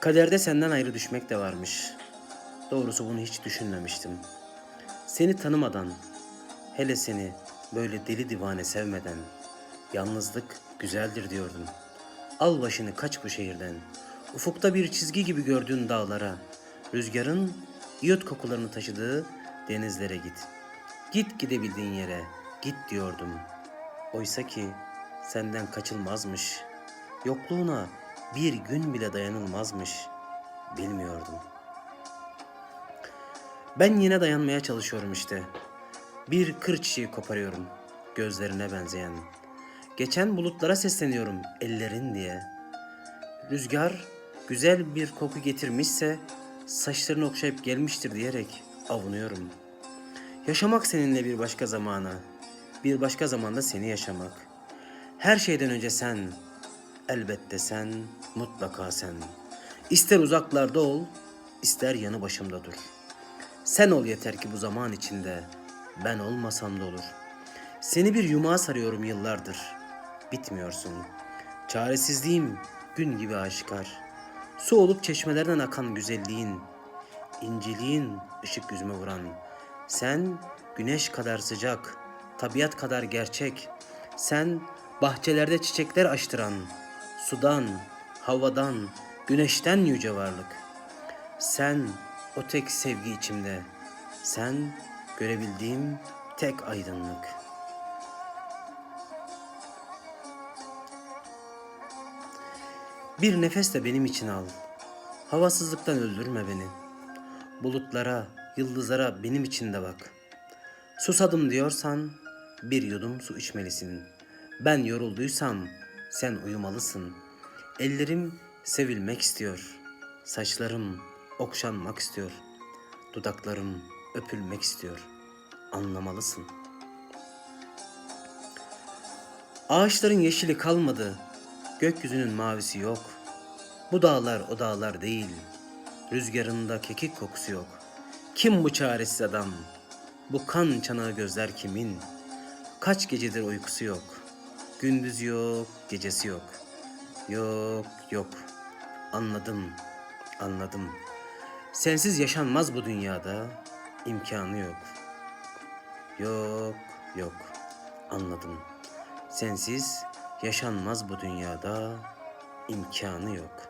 Kaderde senden ayrı düşmek de varmış. Doğrusu bunu hiç düşünmemiştim. Seni tanımadan, hele seni böyle deli divane sevmeden, yalnızlık güzeldir diyordum. Al başını kaç bu şehirden. Ufukta bir çizgi gibi gördüğün dağlara, rüzgarın iyot kokularını taşıdığı denizlere git. Git gidebildiğin yere, git diyordum. Oysa ki senden kaçılmazmış. Yokluğuna bir gün bile dayanılmazmış. Bilmiyordum. Ben yine dayanmaya çalışıyorum işte. Bir kır çiçeği koparıyorum gözlerine benzeyen. Geçen bulutlara sesleniyorum ellerin diye. Rüzgar güzel bir koku getirmişse saçlarını okşayıp gelmiştir diyerek avunuyorum. Yaşamak seninle bir başka zamana, bir başka zamanda seni yaşamak. Her şeyden önce sen, elbette sen, mutlaka sen. İster uzaklarda ol, ister yanı başımda dur. Sen ol yeter ki bu zaman içinde, ben olmasam da olur. Seni bir yumağa sarıyorum yıllardır, bitmiyorsun. Çaresizliğim gün gibi aşikar. Su olup çeşmelerden akan güzelliğin, inceliğin ışık yüzüme vuran. Sen güneş kadar sıcak, tabiat kadar gerçek. Sen bahçelerde çiçekler açtıran, sudan, havadan, güneşten yüce varlık. Sen o tek sevgi içimde. Sen görebildiğim tek aydınlık. Bir nefes de benim için al. Havasızlıktan öldürme beni. Bulutlara, yıldızlara benim için de bak. Susadım diyorsan bir yudum su içmelisin. Ben yorulduysam sen uyumalısın. Ellerim sevilmek istiyor. Saçlarım okşanmak istiyor. Dudaklarım öpülmek istiyor. Anlamalısın. Ağaçların yeşili kalmadı. Gökyüzünün mavisi yok. Bu dağlar o dağlar değil. Rüzgarında kekik kokusu yok. Kim bu çaresiz adam? Bu kan çanağı gözler kimin? Kaç gecedir uykusu yok. Gündüz yok, gecesi yok. Yok, yok. Anladım, anladım. Sensiz yaşanmaz bu dünyada. imkanı yok. Yok, yok. Anladım. Sensiz yaşanmaz bu dünyada. imkanı yok.